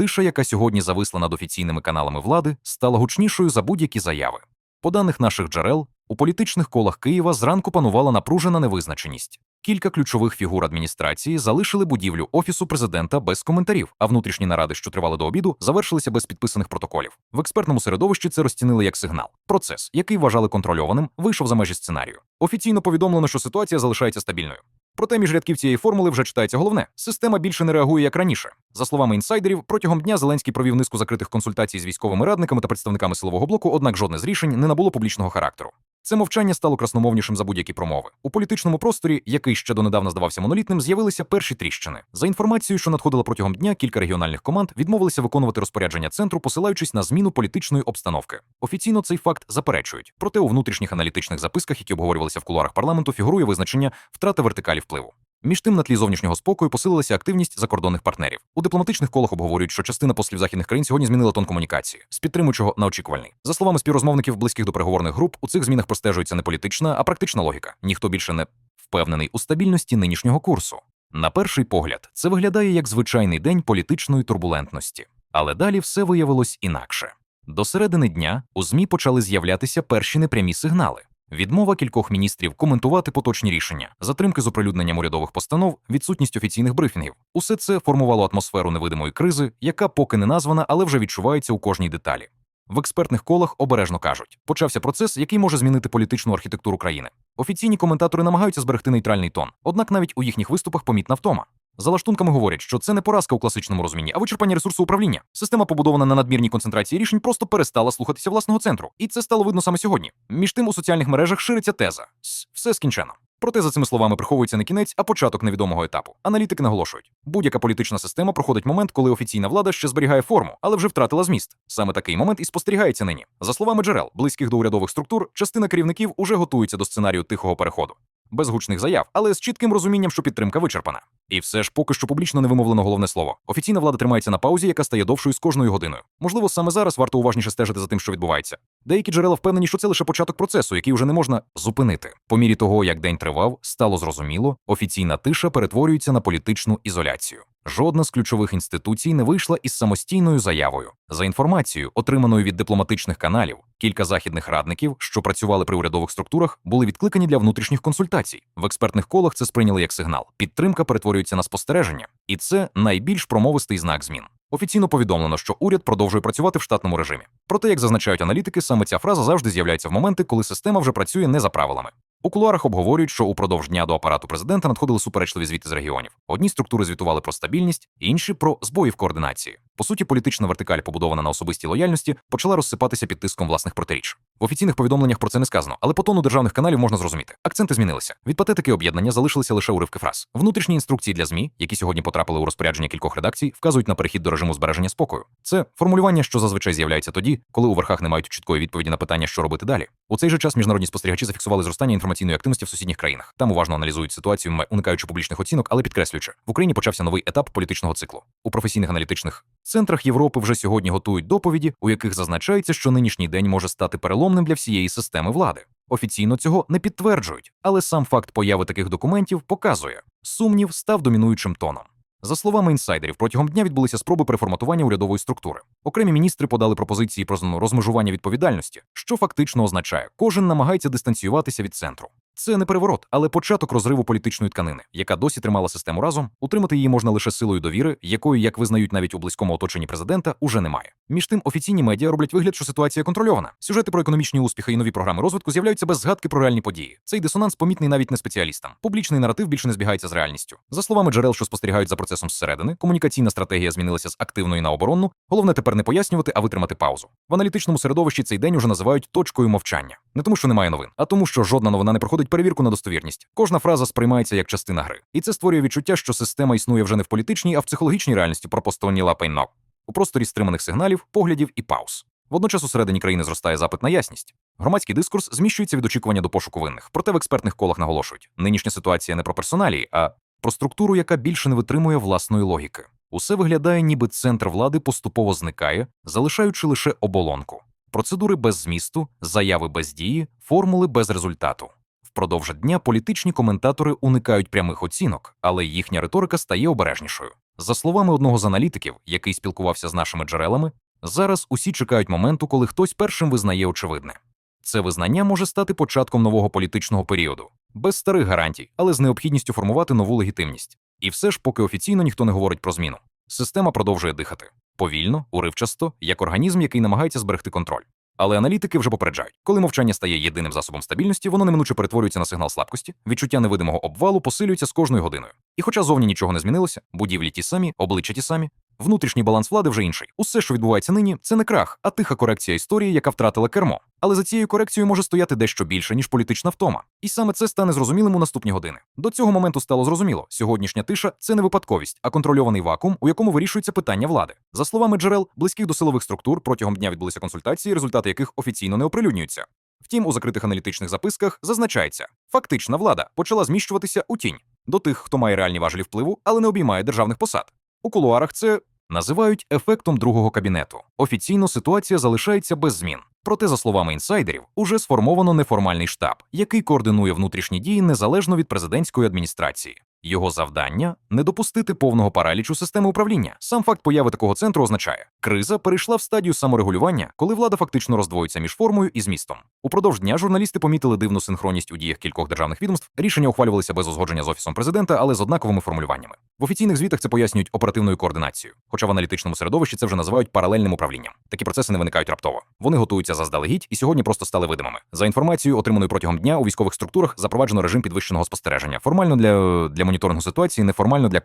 тиша, яка сьогодні зависла над офіційними каналами влади, стала гучнішою за будь-які заяви. По даних наших джерел, у політичних колах Києва зранку панувала напружена невизначеність. Кілька ключових фігур адміністрації залишили будівлю офісу президента без коментарів, а внутрішні наради, що тривали до обіду, завершилися без підписаних протоколів. В експертному середовищі це розцінили як сигнал. Процес, який вважали контрольованим, вийшов за межі сценарію. Офіційно повідомлено, що ситуація залишається стабільною. Проте між рядків цієї формули вже читається головне: система більше не реагує як раніше. За словами інсайдерів, протягом дня Зеленський провів низку закритих консультацій з військовими радниками та представниками силового блоку, однак жодне з рішень не набуло публічного характеру. Це мовчання стало красномовнішим за будь-які промови. У політичному просторі, який ще донедавна здавався монолітним, з'явилися перші тріщини. За інформацією, що надходила протягом дня, кілька регіональних команд відмовилися виконувати розпорядження центру, посилаючись на зміну політичної обстановки. Офіційно цей факт заперечують. Проте у внутрішніх аналітичних записках, які обговорювалися в кулуарах парламенту, фігурує визначення втрати вертикалі впливу. Між тим, на тлі зовнішнього спокою посилилася активність закордонних партнерів. У дипломатичних колах обговорюють, що частина послів західних країн сьогодні змінила тон комунікації з підтримуючого на очікувальний. За словами співрозмовників близьких до переговорних груп, у цих змінах простежується не політична, а практична логіка. Ніхто більше не впевнений у стабільності нинішнього курсу. На перший погляд, це виглядає як звичайний день політичної турбулентності, але далі все виявилось інакше. До середини дня у ЗМІ почали з'являтися перші непрямі сигнали. Відмова кількох міністрів коментувати поточні рішення, затримки з оприлюдненням урядових постанов, відсутність офіційних брифінгів. Усе це формувало атмосферу невидимої кризи, яка поки не названа, але вже відчувається у кожній деталі. В експертних колах обережно кажуть, почався процес, який може змінити політичну архітектуру країни. Офіційні коментатори намагаються зберегти нейтральний тон, однак навіть у їхніх виступах помітна втома. За лаштунками говорять, що це не поразка у класичному розумінні, а вичерпання ресурсу управління. Система, побудована на надмірній концентрації рішень, просто перестала слухатися власного центру. І це стало видно саме сьогодні. Між тим у соціальних мережах шириться теза «С, все скінчено. Проте за цими словами приховується не кінець, а початок невідомого етапу. Аналітики наголошують, будь-яка політична система проходить момент, коли офіційна влада ще зберігає форму, але вже втратила зміст. Саме такий момент і спостерігається нині. За словами джерел, близьких до урядових структур, частина керівників уже готується до сценарію тихого переходу. Без гучних заяв, але з чітким розумінням, що підтримка вичерпана. І все ж поки що публічно не вимовлено головне слово. Офіційна влада тримається на паузі, яка стає довшою з кожною годиною. Можливо, саме зараз варто уважніше стежити за тим, що відбувається. Деякі джерела впевнені, що це лише початок процесу, який вже не можна зупинити. По мірі того, як день тривав, стало зрозуміло, офіційна тиша перетворюється на політичну ізоляцію. Жодна з ключових інституцій не вийшла із самостійною заявою. За інформацією, отриманою від дипломатичних каналів, кілька західних радників, що працювали при урядових структурах, були відкликані для внутрішніх консультацій. В експертних колах це сприйняли як сигнал. Підтримка перетворюється на спостереження, і це найбільш промовистий знак змін. Офіційно повідомлено, що уряд продовжує працювати в штатному режимі. Проте, як зазначають аналітики, саме ця фраза завжди з'являється в моменти, коли система вже працює не за правилами. У кулуарах обговорюють, що упродовж дня до апарату президента надходили суперечливі звіти з регіонів. Одні структури звітували про стабільність, інші про збої в координації. По суті, політична вертикаль, побудована на особистій лояльності, почала розсипатися під тиском власних протиріч. В офіційних повідомленнях про це не сказано, але по тону державних каналів можна зрозуміти. Акценти змінилися. Від патетики об'єднання залишилися лише уривки фраз. Внутрішні інструкції для ЗМІ, які сьогодні потрапили у розпорядження кількох редакцій, вказують на перехід до режиму збереження спокою. Це формулювання, що зазвичай з'являється тоді, коли у верхах не мають чіткої відповіді на питання, що робити далі. У цей же час міжнародні спостерігачі зафіксували зростання інформаційної активності в сусідніх країнах. Там уважно аналізують ситуацію, уникаючи публічних оцінок, але підкреслюючи, в Україні почався новий етап політичного циклу. У професійних аналітичних центрах Європи вже сьогодні готують доповіді, у яких зазначається, що нинішній день може стати переломним для всієї системи влади. Офіційно цього не підтверджують, але сам факт появи таких документів показує, сумнів став домінуючим тоном. За словами інсайдерів, протягом дня відбулися спроби переформатування урядової структури. Окремі міністри подали пропозиції про розмежування відповідальності, що фактично означає, кожен намагається дистанціюватися від центру. Це не переворот, але початок розриву політичної тканини, яка досі тримала систему разом. Утримати її можна лише силою довіри, якої, як визнають навіть у близькому оточенні президента, уже немає. Між тим, офіційні медіа роблять вигляд, що ситуація контрольована. Сюжети про економічні успіхи і нові програми розвитку з'являються без згадки про реальні події. Цей дисонанс помітний навіть не спеціалістам. Публічний наратив більше не збігається з реальністю. За словами джерел, що спостерігають за процесом зсередини, комунікаційна стратегія змінилася з активної на оборонну. Головне тепер не пояснювати, а витримати паузу. В аналітичному середовищі цей день уже називають точкою мовчання. Не тому, що немає новин, а тому, що жодна новина не проходить перевірку на достовірність. Кожна фраза сприймається як частина гри. І це створює відчуття, що система існує вже не в політичній, а в психологічній реальності пропостовані лапайно. У просторі стриманих сигналів, поглядів і пауз. Водночас усередині країни зростає запит на ясність. Громадський дискурс зміщується від очікування до пошуку винних. Проте в експертних колах наголошують: нинішня ситуація не про персоналії, а про структуру, яка більше не витримує власної логіки. Усе виглядає, ніби центр влади поступово зникає, залишаючи лише оболонку. Процедури без змісту, заяви без дії, формули без результату. Впродовж дня політичні коментатори уникають прямих оцінок, але їхня риторика стає обережнішою. За словами одного з аналітиків, який спілкувався з нашими джерелами, зараз усі чекають моменту, коли хтось першим визнає очевидне. Це визнання може стати початком нового політичного періоду, без старих гарантій, але з необхідністю формувати нову легітимність. І все ж, поки офіційно ніхто не говорить про зміну, система продовжує дихати повільно, уривчасто, як організм, який намагається зберегти контроль. Але аналітики вже попереджають, коли мовчання стає єдиним засобом стабільності, воно неминуче перетворюється на сигнал слабкості, відчуття невидимого обвалу посилюється з кожною годиною. І хоча зовні нічого не змінилося, будівлі ті самі, обличчя ті самі, внутрішній баланс влади вже інший. Усе, що відбувається нині, це не крах, а тиха корекція історії, яка втратила кермо. Але за цією корекцією може стояти дещо більше, ніж політична втома. І саме це стане зрозумілим у наступні години. До цього моменту стало зрозуміло, сьогоднішня тиша це не випадковість, а контрольований вакуум, у якому вирішується питання влади. За словами джерел, близьких до силових структур, протягом дня відбулися консультації, результати яких офіційно не оприлюднюються. Втім, у закритих аналітичних записках зазначається, фактична влада почала зміщуватися у тінь до тих, хто має реальні важелі впливу, але не обіймає державних посад. У кулуарах це називають ефектом другого кабінету. Офіційно ситуація залишається без змін. Проте, за словами інсайдерів, уже сформовано неформальний штаб, який координує внутрішні дії незалежно від президентської адміністрації. Його завдання не допустити повного паралічу системи управління. Сам факт появи такого центру означає, криза перейшла в стадію саморегулювання, коли влада фактично роздвоюється між формою і змістом. Упродовж дня журналісти помітили дивну синхронність у діях кількох державних відомств. Рішення ухвалювалися без узгодження з офісом президента, але з однаковими формулюваннями. В офіційних звітах це пояснюють оперативною координацією, хоча в аналітичному середовищі це вже називають паралельним управлінням. Такі процеси не виникають раптово. Вони готуються заздалегідь і сьогодні просто стали видимими. За інформацією, отриманою протягом дня у військових структурах запроваджено режим підвищеного спостереження. Формально для, для моніторингу ситуації, неформально для,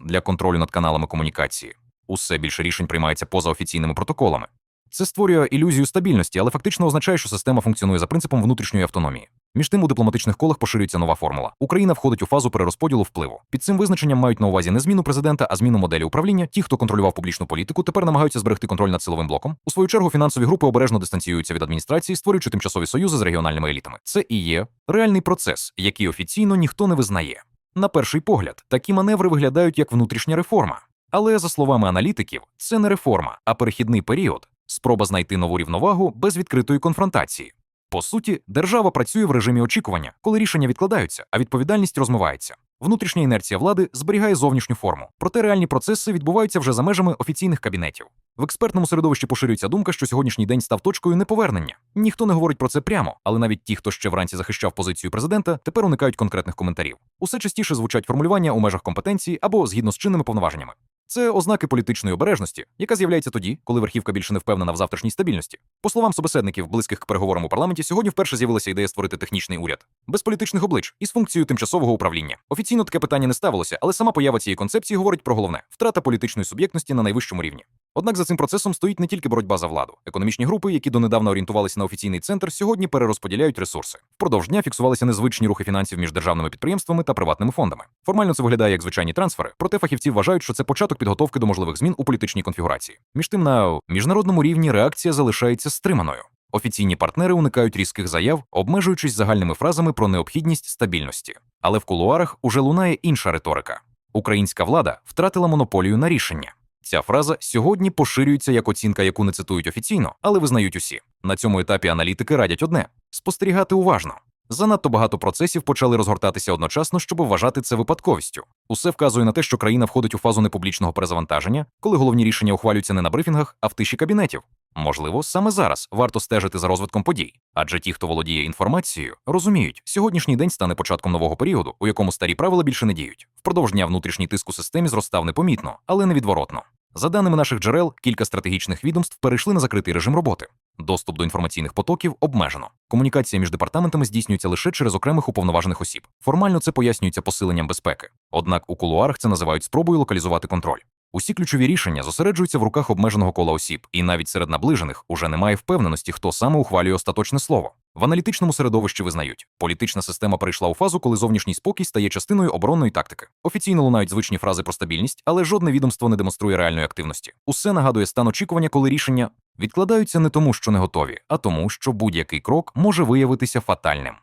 для контролю над каналами комунікації. Усе більше рішень приймається поза офіційними протоколами. Це створює ілюзію стабільності, але фактично означає, що система функціонує за принципом внутрішньої автономії. Між тим у дипломатичних колах поширюється нова формула. Україна входить у фазу перерозподілу впливу. Під цим визначенням мають на увазі не зміну президента, а зміну моделі управління. Ті, хто контролював публічну політику, тепер намагаються зберегти контроль над силовим блоком. У свою чергу фінансові групи обережно дистанціюються від адміністрації, створюючи тимчасові союзи з регіональними елітами. Це і є реальний процес, який офіційно ніхто не визнає. На перший погляд, такі маневри виглядають як внутрішня реформа. Але, за словами аналітиків, це не реформа, а перехідний період, спроба знайти нову рівновагу без відкритої конфронтації. По суті, держава працює в режимі очікування, коли рішення відкладаються, а відповідальність розмивається. Внутрішня інерція влади зберігає зовнішню форму, проте реальні процеси відбуваються вже за межами офіційних кабінетів. В експертному середовищі поширюється думка, що сьогоднішній день став точкою неповернення. Ніхто не говорить про це прямо, але навіть ті, хто ще вранці захищав позицію президента, тепер уникають конкретних коментарів. Усе частіше звучать формулювання у межах компетенції або згідно з чинними повноваженнями. Це ознаки політичної обережності, яка з'являється тоді, коли верхівка більше не впевнена в завтрашній стабільності. По словам собеседників, близьких к переговорам у парламенті, сьогодні вперше з'явилася ідея створити технічний уряд без політичних облич і з функцією тимчасового управління. Офіційно таке питання не ставилося, але сама поява цієї концепції говорить про головне втрата політичної суб'єктності на найвищому рівні. Однак за цим процесом стоїть не тільки боротьба за владу. Економічні групи, які донедавна орієнтувалися на офіційний центр, сьогодні перерозподіляють ресурси. Впродовж дня фіксувалися незвичні рухи фінансів між державними підприємствами та приватними фондами. Формально це виглядає як звичайні трансфери, проте фахівці вважають, що це початок підготовки до можливих змін у політичній конфігурації. Між тим, на міжнародному рівні реакція залишається стриманою. Офіційні партнери уникають різких заяв, обмежуючись загальними фразами про необхідність стабільності. Але в кулуарах уже лунає інша риторика. Українська влада втратила монополію на рішення. Ця фраза сьогодні поширюється як оцінка, яку не цитують офіційно, але визнають усі. На цьому етапі аналітики радять одне спостерігати уважно. Занадто багато процесів почали розгортатися одночасно, щоб вважати це випадковістю. Усе вказує на те, що країна входить у фазу непублічного перезавантаження, коли головні рішення ухвалюються не на брифінгах, а в тиші кабінетів. Можливо, саме зараз варто стежити за розвитком подій, адже ті, хто володіє інформацією, розуміють, сьогоднішній день стане початком нового періоду, у якому старі правила більше не діють. Впродовж дня внутрішній тиск у системі зростав непомітно, але невідворотно. За даними наших джерел, кілька стратегічних відомств перейшли на закритий режим роботи. Доступ до інформаційних потоків обмежено. Комунікація між департаментами здійснюється лише через окремих уповноважених осіб. Формально це пояснюється посиленням безпеки. Однак у кулуарах це називають спробою локалізувати контроль. Усі ключові рішення зосереджуються в руках обмеженого кола осіб, і навіть серед наближених уже немає впевненості, хто саме ухвалює остаточне слово. В аналітичному середовищі визнають, політична система перейшла у фазу, коли зовнішній спокій стає частиною оборонної тактики. Офіційно лунають звичні фрази про стабільність, але жодне відомство не демонструє реальної активності. Усе нагадує стан очікування, коли рішення відкладаються не тому, що не готові, а тому, що будь-який крок може виявитися фатальним.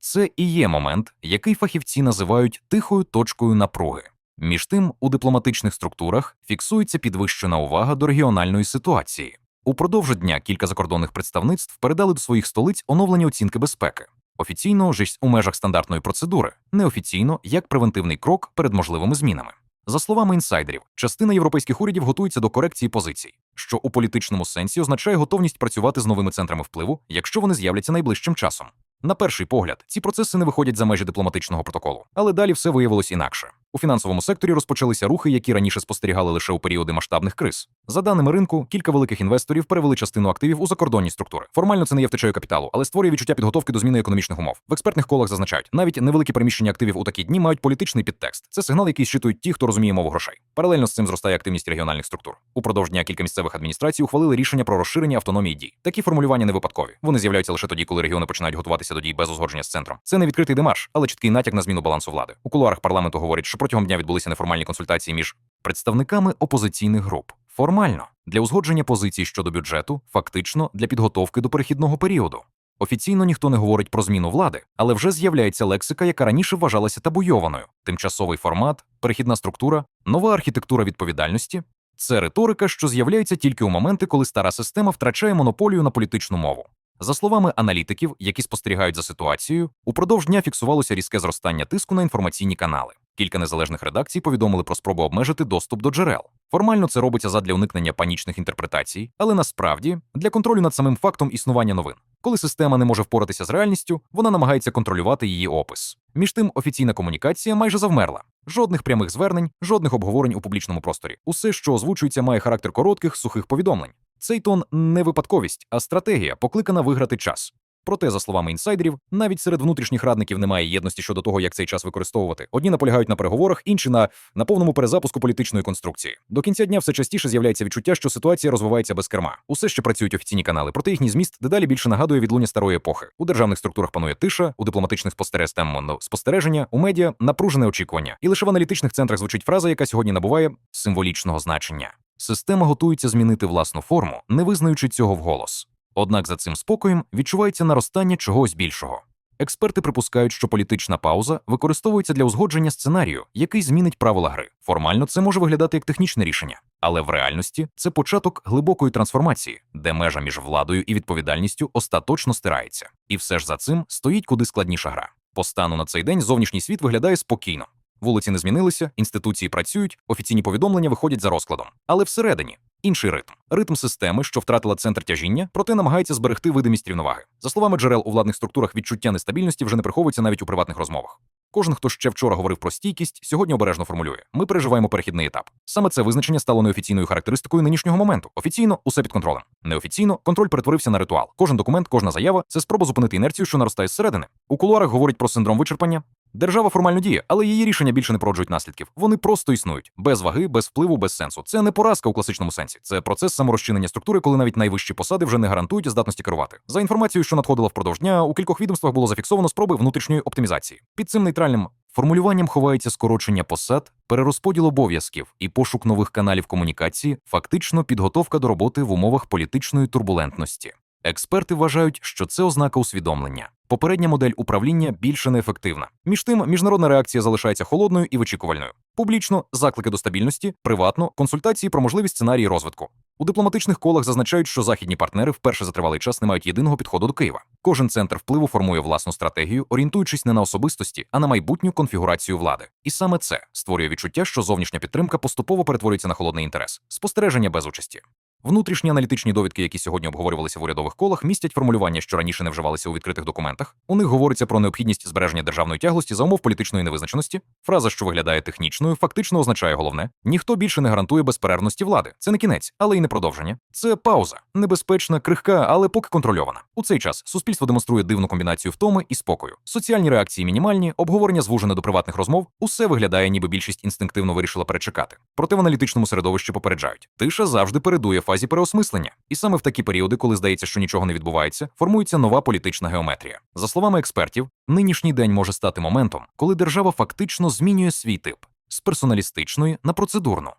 Це і є момент, який фахівці називають тихою точкою напруги. Між тим, у дипломатичних структурах фіксується підвищена увага до регіональної ситуації. Упродовж дня кілька закордонних представництв передали до своїх столиць оновлені оцінки безпеки. Офіційно ж у межах стандартної процедури, неофіційно як превентивний крок перед можливими змінами. За словами інсайдерів, частина європейських урядів готується до корекції позицій, що у політичному сенсі означає готовність працювати з новими центрами впливу, якщо вони з'являться найближчим часом. На перший погляд, ці процеси не виходять за межі дипломатичного протоколу, але далі все виявилось інакше. У фінансовому секторі розпочалися рухи, які раніше спостерігали лише у періоди масштабних криз. За даними ринку, кілька великих інвесторів перевели частину активів у закордонні структури. Формально це не є втечею капіталу, але створює відчуття підготовки до зміни економічних умов. В експертних колах зазначають, навіть невеликі переміщення активів у такі дні мають політичний підтекст. Це сигнал, який щитують ті, хто розуміє мову грошей. Паралельно з цим зростає активність регіональних структур. Упродовж дня кілька місцевих адміністрацій ухвалили рішення про розширення автономії дій. Такі формулювання не випадкові. Вони з'являються лише тоді, коли регіони починають готуватися до дій без узгодження з центром. Це не відкритий демарш, але чіткий натяк на зміну балансу влади. У кулуарах парламенту говорять, що протягом дня відбулися неформальні консультації між представниками опозиційних груп. Формально для узгодження позицій щодо бюджету, фактично для підготовки до перехідного періоду. Офіційно ніхто не говорить про зміну влади, але вже з'являється лексика, яка раніше вважалася табуйованою: тимчасовий формат, перехідна структура, нова архітектура відповідальності. Це риторика, що з'являється тільки у моменти, коли стара система втрачає монополію на політичну мову. За словами аналітиків, які спостерігають за ситуацією, упродовж дня фіксувалося різке зростання тиску на інформаційні канали. Кілька незалежних редакцій повідомили про спробу обмежити доступ до джерел. Формально це робиться задля уникнення панічних інтерпретацій, але насправді для контролю над самим фактом існування новин. Коли система не може впоратися з реальністю, вона намагається контролювати її опис. Між тим, офіційна комунікація майже завмерла. Жодних прямих звернень, жодних обговорень у публічному просторі. Усе, що озвучується, має характер коротких, сухих повідомлень. Цей тон не випадковість, а стратегія, покликана виграти час. Проте, за словами інсайдерів, навіть серед внутрішніх радників немає єдності щодо того, як цей час використовувати. Одні наполягають на переговорах, інші на, на повному перезапуску політичної конструкції. До кінця дня все частіше з'являється відчуття, що ситуація розвивається без керма. Усе ще працюють офіційні канали, проте їхній зміст дедалі більше нагадує відлуння старої епохи. У державних структурах панує тиша, у дипломатичних спостережень спостереження, у медіа напружене очікування. І лише в аналітичних центрах звучить фраза, яка сьогодні набуває символічного значення. Система готується змінити власну форму, не визнаючи цього вголос. Однак за цим спокоєм відчувається наростання чогось більшого. Експерти припускають, що політична пауза використовується для узгодження сценарію, який змінить правила гри. Формально це може виглядати як технічне рішення, але в реальності це початок глибокої трансформації, де межа між владою і відповідальністю остаточно стирається. І все ж за цим стоїть куди складніша гра. По стану на цей день зовнішній світ виглядає спокійно. Вулиці не змінилися, інституції працюють, офіційні повідомлення виходять за розкладом. Але всередині інший ритм ритм системи, що втратила центр тяжіння, проте намагається зберегти видимість рівноваги. За словами джерел у владних структурах, відчуття нестабільності вже не приховується навіть у приватних розмовах. Кожен, хто ще вчора говорив про стійкість, сьогодні обережно формулює: ми переживаємо перехідний етап. Саме це визначення стало неофіційною характеристикою нинішнього моменту. Офіційно усе під контролем. Неофіційно контроль перетворився на ритуал. Кожен документ, кожна заява це спроба зупинити інерцію, що наростає зсередини. У кулуарах говорять про синдром вичерпання. Держава формально діє, але її рішення більше не породжують наслідків. Вони просто існують без ваги, без впливу, без сенсу. Це не поразка у класичному сенсі. Це процес саморозчинення структури, коли навіть найвищі посади вже не гарантують здатності керувати. За інформацією, що надходила впродовж дня, у кількох відомствах було зафіксовано спроби внутрішньої оптимізації. Під цим нейтральним формулюванням ховається скорочення посад, перерозподіл обов'язків і пошук нових каналів комунікації, фактично підготовка до роботи в умовах політичної турбулентності. Експерти вважають, що це ознака усвідомлення. Попередня модель управління більше неефективна. Між тим, міжнародна реакція залишається холодною і вичікувальною. Публічно заклики до стабільності, приватно консультації про можливі сценарії розвитку. У дипломатичних колах зазначають, що західні партнери вперше за тривалий час не мають єдиного підходу до Києва. Кожен центр впливу формує власну стратегію, орієнтуючись не на особистості, а на майбутню конфігурацію влади. І саме це створює відчуття, що зовнішня підтримка поступово перетворюється на холодний інтерес, спостереження без участі. Внутрішні аналітичні довідки, які сьогодні обговорювалися в урядових колах, містять формулювання, що раніше не вживалися у відкритих документах. У них говориться про необхідність збереження державної тяглості за умов політичної невизначеності. Фраза, що виглядає технічною, фактично означає головне: ніхто більше не гарантує безперервності влади. Це не кінець, але й не продовження. Це пауза, небезпечна, крихка, але поки контрольована. У цей час суспільство демонструє дивну комбінацію втоми і спокою. Соціальні реакції мінімальні, обговорення звужене до приватних розмов. Усе виглядає, ніби більшість інстинктивно вирішила перечекати. Проте в аналітичному середовищі попереджають. Тиша завжди передує фазі переосмислення. І саме в такі періоди, коли здається, що нічого не відбувається, формується нова політична геометрія. За словами експертів, нинішній день може стати моментом, коли держава фактично змінює свій тип з персоналістичної на процедурну.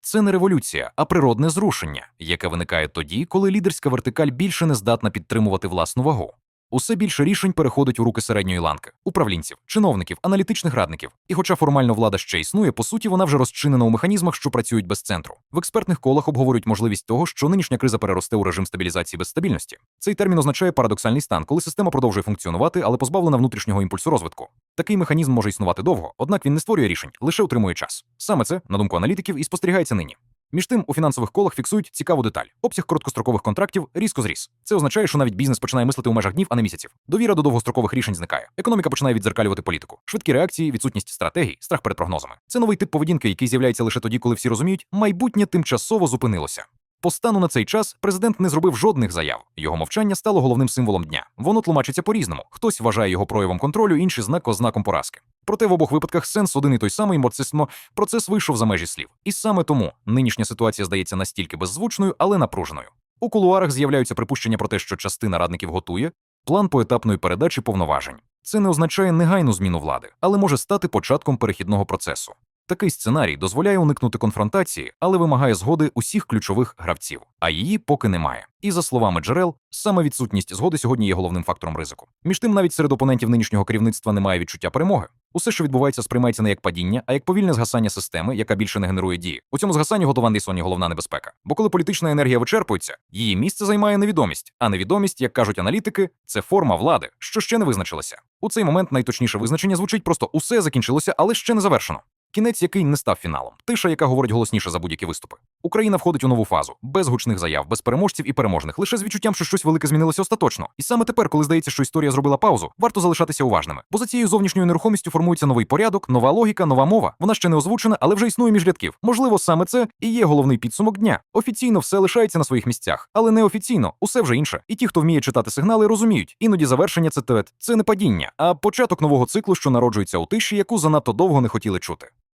Це не революція, а природне зрушення, яке виникає тоді, коли лідерська вертикаль більше не здатна підтримувати власну вагу. Усе більше рішень переходить у руки середньої ланки, управлінців, чиновників, аналітичних радників. І хоча формально влада ще існує, по суті, вона вже розчинена у механізмах, що працюють без центру. В експертних колах обговорюють можливість того, що нинішня криза переросте у режим стабілізації без стабільності. Цей термін означає парадоксальний стан, коли система продовжує функціонувати, але позбавлена внутрішнього імпульсу розвитку. Такий механізм може існувати довго, однак він не створює рішень, лише утримує час. Саме це, на думку аналітиків, і спостерігається нині. Між тим, у фінансових колах фіксують цікаву деталь. Обсяг короткострокових контрактів різко зріс. Це означає, що навіть бізнес починає мислити у межах днів, а не місяців. Довіра до довгострокових рішень зникає. Економіка починає відзеркалювати політику. Швидкі реакції, відсутність стратегій, страх перед прогнозами. Це новий тип поведінки, який з'являється лише тоді, коли всі розуміють, майбутнє тимчасово зупинилося. По стану на цей час президент не зробив жодних заяв. Його мовчання стало головним символом дня. Воно тлумачиться по-різному. Хтось вважає його проявом контролю, інший знак ознаком поразки. Проте в обох випадках сенс один і той самий морцисмо процес вийшов за межі слів. І саме тому нинішня ситуація здається настільки беззвучною, але напруженою. У кулуарах з'являються припущення про те, що частина радників готує план поетапної передачі повноважень. Це не означає негайну зміну влади, але може стати початком перехідного процесу. Такий сценарій дозволяє уникнути конфронтації, але вимагає згоди усіх ключових гравців, а її поки немає. І за словами джерел, саме відсутність згоди сьогодні є головним фактором ризику. Між тим, навіть серед опонентів нинішнього керівництва немає відчуття перемоги. Усе, що відбувається, сприймається не як падіння, а як повільне згасання системи, яка більше не генерує дії. У цьому згасанні готова Андерсоні головна небезпека. Бо коли політична енергія вичерпується, її місце займає невідомість. А невідомість, як кажуть аналітики, це форма влади, що ще не визначилася. У цей момент найточніше визначення звучить просто усе закінчилося, але ще не завершено. Кінець, який не став фіналом, тиша, яка говорить голосніше за будь-які виступи. Україна входить у нову фазу, без гучних заяв, без переможців і переможних, лише з відчуттям, що щось велике змінилося остаточно. І саме тепер, коли здається, що історія зробила паузу, варто залишатися уважними. Бо за цією зовнішньою нерухомістю формується новий порядок, нова логіка, нова мова. Вона ще не озвучена, але вже існує між рядків. Можливо, саме це і є головний підсумок дня. Офіційно все лишається на своїх місцях, але неофіційно усе вже інше. І ті, хто вміє читати сигнали, розуміють, іноді завершення це тет. Це не падіння, а початок нового циклу, що народжується у тиші, яку занадто довго не хотіли чути.